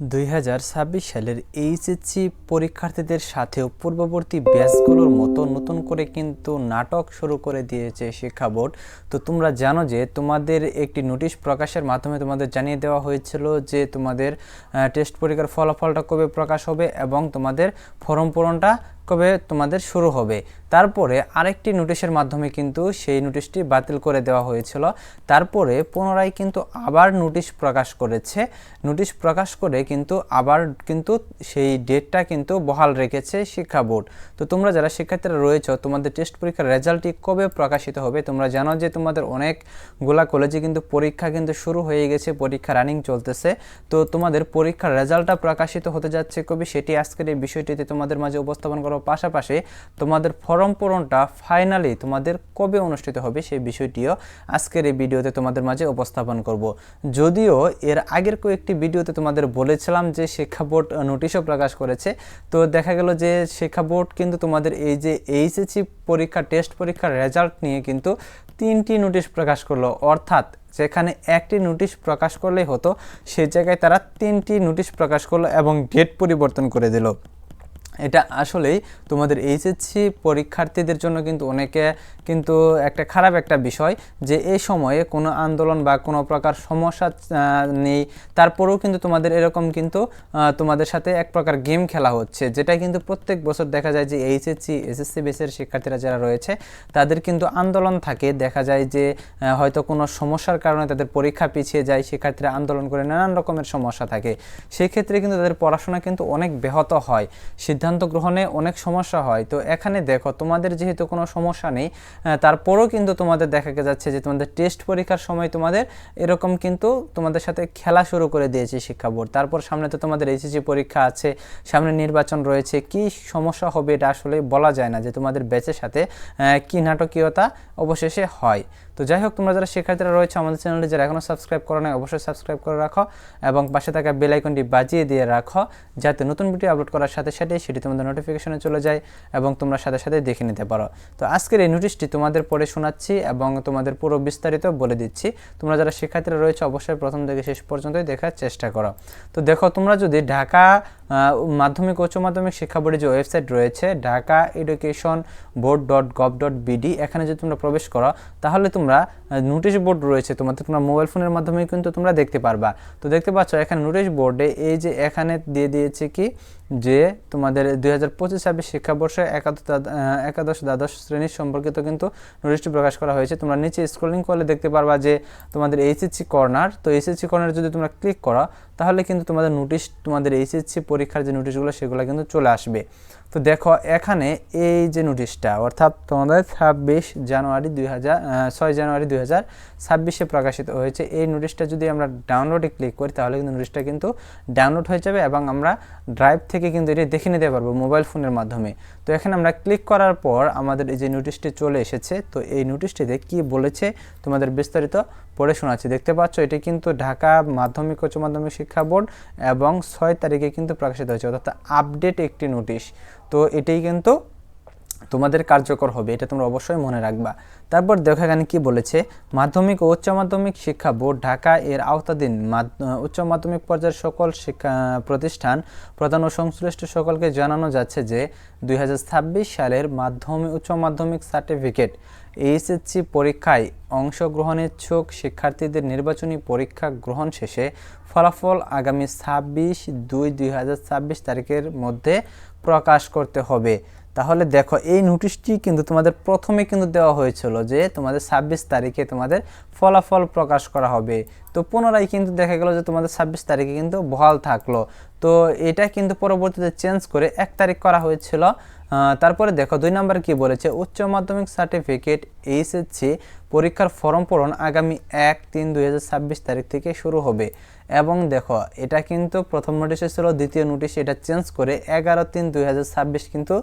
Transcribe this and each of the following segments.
দুই হাজার ছাব্বিশ সালের এইচএসসি পরীক্ষার্থীদের সাথেও পূর্ববর্তী ব্যাচগুলোর মতো নতুন করে কিন্তু নাটক শুরু করে দিয়েছে শিক্ষা বোর্ড। তো তোমরা জানো যে তোমাদের একটি নোটিশ প্রকাশের মাধ্যমে তোমাদের জানিয়ে দেওয়া হয়েছিল যে তোমাদের টেস্ট পরীক্ষার ফলাফলটা কবে প্রকাশ হবে এবং তোমাদের ফর্ম পূরণটা কবে তোমাদের শুরু হবে। তারপরে আরেকটি নোটিশের মাধ্যমে কিন্তু সেই নোটিশটি বাতিল করে দেওয়া হয়েছিল। তারপরে পুনরায় কিন্তু আবার নোটিশ প্রকাশ করেছে। নোটিশ প্রকাশ করে কিন্তু আবার কিন্তু সেই ডেটটা কিন্তু বহাল রেখেছে শিক্ষা বোর্ড। তো তোমরা যারা শিক্ষার্থীরা রয়েছে, তোমাদের টেস্ট পরীক্ষার রেজাল্টটি কবে প্রকাশিত হবে? তোমরা জানো যে তোমাদের অনেকগুলা কলেজে কিন্তু পরীক্ষা কিন্তু শুরু হয়ে গেছে, পরীক্ষা রানিং চলতেছে। তো তোমাদের পরীক্ষার রেজাল্টটা প্রকাশিত হতে যাচ্ছে কবে? সেটি আজকের এই বিষয়টিতে তোমাদের মাঝে উপস্থাপন করার পাশাপাশি তোমাদের ফর্ম পূরণটা ফাইনালি তোমাদের কবে অনুষ্ঠিত হবে সেই বিষয়টিও আজকের এই ভিডিওতে তোমাদের মাঝে উপস্থাপন করব। যদিও এর আগের কয়েকটি ভিডিওতে তোমাদের বলেছিলাম যে শিক্ষা বোর্ড নোটিশও প্রকাশ করেছে, তো দেখা গেল যে শিক্ষা বোর্ড কিন্তু তোমাদের এই যে এইচএসসি পরীক্ষা টেস্ট পরীক্ষার রেজাল্ট নিয়ে কিন্তু তিনটি নোটিশ প্রকাশ করল। অর্থাৎ যেখানে একটি নোটিশ প্রকাশ করলেই হতো, সেই জায়গায় তারা তিনটি নোটিশ প্রকাশ করল এবং ডেট পরিবর্তন করে দিল। এটা আসলেই তোমাদের এইচএসসি পরীক্ষার্থীদের জন্য কিন্তু অনেকে কিন্তু একটা খারাপ একটা বিষয় যে এই সময়ে কোনো আন্দোলন বা কোনো প্রকার সমস্যা নেই। তারপরেও কিন্তু তোমাদের এরকম কিন্তু তোমাদের সাথে এক প্রকার গেম খেলা হচ্ছে। যেটা কিন্তু প্রত্যেক বছর দেখা যায় যে এইচএসসি, এসএসসি বেসের শিক্ষার্থীরা যারা রয়েছে, তাদের কিন্তু আন্দোলন থাকে। দেখা যায় যে হয়তো কোনো সমস্যার কারণে তাদের পরীক্ষা পিছিয়ে যায়, শিক্ষার্থীরা আন্দোলন করে নানান রকমের সমস্যা থাকে। সেই ক্ষেত্রে কিন্তু তাদের পড়াশোনা কিন্তু অনেক ব্যাহত হয়। সিদ্ধান্ত সিদ্ধান্ত গ্রহণে অনেক সমস্যা হয়। তো এখানে দেখো, তোমাদের যেহেতু কোনো সমস্যা নেই তারপরও কিন্তু তোমাদের দেখা যাচ্ছে যে তোমাদের টেস্ট পরীক্ষার সময় তোমাদের এরকম কিন্তু তোমাদের সাথে খেলা শুরু করে দিয়েছে শিক্ষা বোর্ড। তারপর সামনে তো তোমাদের এইচএসসি পরীক্ষা আছে, সামনে নির্বাচন রয়েছে, কি সমস্যা হবে এটা আসলে বলা যায় না যে তোমাদের ব্যাচের সাথে কি নাটকীয়তা অবশেষে হয়। তো যাই হোক তোমরা যারা শিক্ষার্থীরা রয়েছে আমাদের চ্যানেলটি, যারা এখনও সাবস্ক্রাইব করো নাই, অবশ্যই সাবস্ক্রাইব করে রাখো এবং পাশে থাকা বেল আইকনটি বাজিয়ে দিয়ে রাখো যাতে নতুন ভিডিও আপলোড করার সাথে সাথে সেটি তোমাদের নোটিফিকেশনে চলে যায় এবং তোমরা সাথে সাথে দেখে নিতে পারো। তো আজকের এই নোটিশটি তোমাদের পড়ে শোনাচ্ছি এবং তোমাদের পুরো বিস্তারিত বলে দিচ্ছি। তোমরা যারা শিক্ষার্থীরা রয়েছে, অবশ্যই প্রথম থেকে শেষ পর্যন্তই দেখার চেষ্টা করো। তো দেখো, তোমরা যদি ঢাকা মাধ্যমিক, উচ্চ মাধ্যমিক শিক্ষা বোর্ডের যে ওয়েবসাইট রয়েছে, Dhaka education board dot gov dot BD, এখানে যদি তোমরা প্রবেশ করো, তাহলে তোমরা নোটিশ বোর্ড রয়েছে, তোমাদের তোমরা মোবাইল ফোনের মাধ্যমে কিন্তু তোমরা দেখতে পারবা। তো দেখতে পাচ্ছ, এখানে নোটিশ বোর্ডে এই যে এখানে দিয়ে দিয়েছে কি, যে তোমাদের দুই হাজার পঁচিশ ছাব্বিশ শিক্ষাবর্ষে একাদশ একাদশ দ্বাদশ শ্রেণির সম্পর্কিত কিন্তু নোটিশটি প্রকাশ করা হয়েছে। তোমরা নিচে স্ক্রলিং করলে দেখতে পারবা যে তোমাদের এইচএসসি কর্নার, তো এইচএসসি কর্নার যদি তোমরা ক্লিক করো তাহলে কিন্তু তোমাদের নোটিশ তোমাদের এইচএসসি পরীক্ষার যে নোটিশগুলো সেগুলো কিন্তু চলে আসবে। তো দেখো, এখানে এই যে নোটিশটা অর্থাৎ তোমাদের ছাব্বিশ জানুয়ারি দুই হাজার ছয় জানুয়ারি দুই হাজার ছাব্বিশে প্রকাশিত হয়েছে। এই নোটিশটা যদি আমরা ডাউনলোডে ক্লিক করি, তাহলে কিন্তু নোটিশটা কিন্তু ডাউনলোড হয়ে যাবে এবং আমরা ড্রাইভ থেকে কিন্তু এটি দেখে নিতে পারব মোবাইল ফোনের মাধ্যমে। তো এখানে আমরা ক্লিক করার পর আমাদের এই যে নোটিশটি চলে এসেছে, তো এই নোটিশটিতে কি বলেছে তোমাদের বিস্তারিত পড়ে শোনাচ্ছি। দেখতে পাচ্ছ, এটি কিন্তু ঢাকা মাধ্যমিক উচ্চ মাধ্যমিক শিক্ষা বোর্ড এবং ছয় তারিখে কিন্তু প্রকাশিত হয়েছে। অর্থাৎ আপডেট একটি নোটিশ তো এটাই কিন্তু তোমাদের কার্যকর হবে, এটা তোমরা অবশ্যই মনে রাখবা। তারপর দেখো এখানে কি বলেছে, মাধ্যমিক ও উচ্চ মাধ্যমিক শিক্ষা বোর্ড ঢাকা এর আওতাধীন উচ্চ মাধ্যমিক পর্যায়ের সকল শিক্ষা, প্রতিষ্ঠান প্রধান ও সংশ্লিষ্ট সকলকে জানানো যাচ্ছে যে, দুই হাজার ছাব্বিশ সালের মাধ্যমিক, উচ্চ মাধ্যমিক সার্টিফিকেট, এইচএসসি পরীক্ষায় অংশগ্রহণেচ্ছুক শিক্ষার্থীদের নির্বাচনী পরীক্ষা গ্রহণ শেষে ফলাফল আগামী ছাব্বিশ দুই দুই তারিখের মধ্যে প্রকাশ করতে হবে। তাহলে দেখো, এই নোটিশটি কিন্তু তোমাদের প্রথমে কিন্তু দেওয়া হয়েছিল যে তোমাদের ছাব্বিশ তারিখে তোমাদের ফলাফল প্রকাশ করা হবে। তো পুনরায় কিন্তু দেখা গেল যে তোমাদের ছাব্বিশ তারিখে কিন্তু বহাল থাকল। তো এটা কিন্তু পরবর্তীতে চেঞ্জ করে এক তারিখ করা হয়েছিল। তারপরে দেখো, দুই নম্বর কি বলেছে? উচ্চ মাধ্যমিক সার্টিফিকেট এইচএসসি পরীক্ষার ফর্ম পূরণ আগামী এক তিন দুই তারিখ থেকে শুরু হবে। এবং দেখো, এটা কিন্তু প্রথম নোটিশে ছিল, দ্বিতীয় নোটিশ এটা চেঞ্জ করে এগারো তিন দুই কিন্তু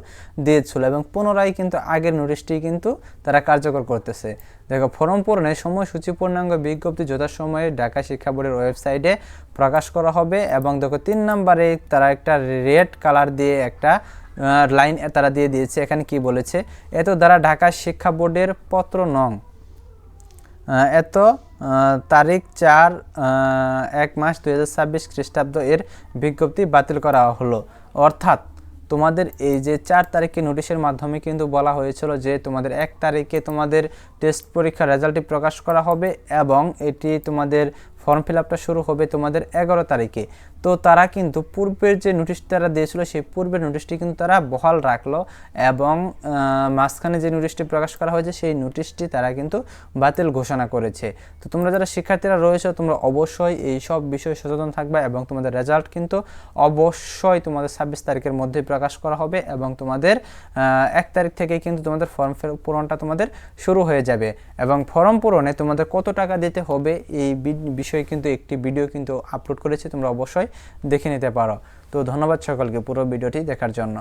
দিয়েছিল এবং পুনরায় কিন্তু আগের নোটিশটি কিন্তু তারা কার্যকর করতেছে। দেখো ফর্ম পূরণের সময়সূচি পূর্ণাঙ্গ বিজ্ঞপ্তি যথাসময়ে ঢাকা শিক্ষা বোর্ডের ওয়েবসাইটে প্রকাশ করা হবে এবং দেখো, তিন নম্বরে তারা একটা রেড কালার দিয়ে একটা লাইন তারা দিয়ে দিয়েছে। এখানে কি বলেছে? এত দ্বারা ঢাকা শিক্ষা বোর্ডের পত্র নং এত তারিখ চার এক মাস দু হাজার ছাব্বিশ খ্রিস্টাব্দ এর বিজ্ঞপ্তি বাতিল করা হলো। অর্থাৎ তোমাদের এই যে চার তারিখে নোটিশের মাধ্যমে কিন্তু বলা হয়েছিল যে তোমাদের এক তারিখে তোমাদের টেস্ট পরীক্ষার রেজাল্টটি প্রকাশ করা হবে এবং এটি তোমাদের ফর্ম ফিল আপটা শুরু হবে তোমাদের এগারো তারিখে। তো তারা কিন্তু পূর্বের যে নোটিশ তারা দিয়েছিল, সেই পূর্বের নোটিশটি কিন্তু তারা বহাল রাখল এবং মাঝখানে যে নোটিশটি প্রকাশ করা হয়েছে, সেই নোটিশটি তারা কিন্তু বাতিল ঘোষণা করেছে। তো তোমরা যারা শিক্ষার্থীরা রয়েছে, তোমরা অবশ্যই এই সব বিষয়ে সচেতন থাকবে এবং তোমাদের রেজাল্ট কিন্তু অবশ্যই তোমাদের ছাব্বিশ তারিখের মধ্যে প্রকাশ করা হবে এবং তোমাদের এক তারিখ থেকে কিন্তু তোমাদের ফর্ম পূরণটা তোমাদের শুরু হয়ে যাবে। এবং ফর্ম পূরণে তোমাদের কত টাকা দিতে হবে, এই বি- বিষয়ে কিন্তু একটি ভিডিও কিন্তু আপলোড করেছি, তোমরা অবশ্যই দেখে নিতে পারো। তো ধন্যবাদ সকলকে পুরো ভিডিওটি দেখার জন্য।